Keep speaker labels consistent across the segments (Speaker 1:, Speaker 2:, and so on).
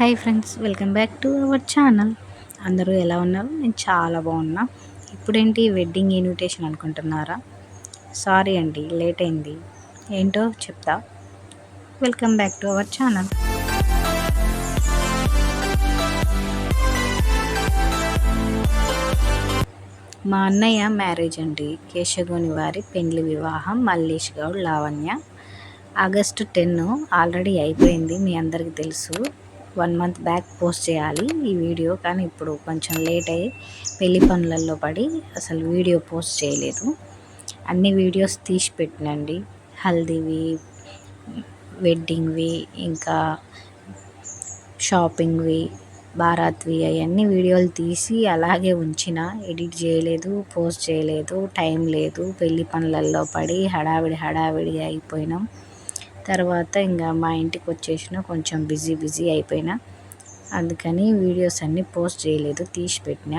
Speaker 1: Hi friends welcome back to our channel. అందరూ ఎలా ఉన్నారు? నేను చాలా బాగున్నా. ఇప్పుడేంటి వెడ్డింగ్ ఇన్విటేషన్ అనుకుంటున్నారా? సారీ అండి లేట్ అయింది. ఏంటో చెప్తా. Welcome back to our channel. మా అన్నయ్య మ్యారేజ్ అండి. కేశగోని వారి పెండ్లి వివాహం Mallesh Goud Lavanya. August ten already అయిపోయింది మీ అందరికీ తెలుసు. వన్ మంత్ బ్యాక్ పోస్ట్ చేయాలి ఈ వీడియో కానీ ఇప్పుడు కొంచెం లేట్ అయ్యి పెళ్ళి పనులలో పడి అసలు వీడియో పోస్ట్ చేయలేదు. అన్ని వీడియోస్ తీసి పెట్టినండి. హల్దీవి వెడ్డింగ్వి ఇంకా షాపింగ్వి భారత్వి అవన్నీ వీడియోలు తీసి అలాగే ఉంచిన. ఎడిట్ చేయలేదు పోస్ట్ చేయలేదు టైం లేదు. పెళ్ళి పనులలో పడి హడావిడి హడావిడి అయిపోయినాం. తర్వాత ఇంకా మా ఇంటికి వచ్చేసిన కొంచెం బిజీ బిజీ అయిపోయినా. అందుకని వీడియోస్ అన్నీ పోస్ట్ చేయలేదు తీసి పెట్టిన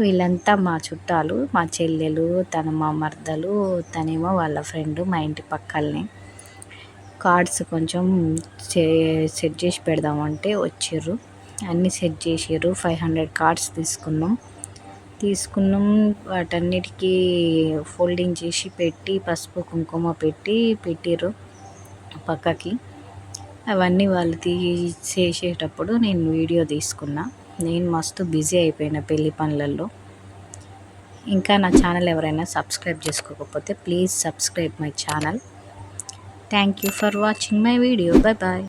Speaker 1: వీళ్ళంతా మా చుట్టాలు మా చెల్లెలు తన మా మర్దలు తనేమో వాళ్ళ ఫ్రెండ్ మా ఇంటి పక్కలనే. కార్డ్స్ కొంచెం సెట్ చేసి పెడదామంటే వచ్చారు. అన్నీ సెట్ చేసారు ఫైవ్ హండ్రెడ్ కార్డ్స్ తీసుకున్నాం. తీసుకున్నాం వాటన్నిటికీ ఫోల్డింగ్ చేసి పెట్టి పసుపు కుంకుమ పెట్టి పెట్టారు పక్కకి. అవన్నీ వాళ్ళు తీసేసేటప్పుడు నేను వీడియో తీసుకున్నా. నేను మస్తు బిజీ అయిపోయిన పెళ్ళి పనులలో ఇంకా నా ఛానల్ ఎవరైనా సబ్స్క్రైబ్ చేసుకోకపోతే please subscribe my channel. Thank you for watching my video. Bye bye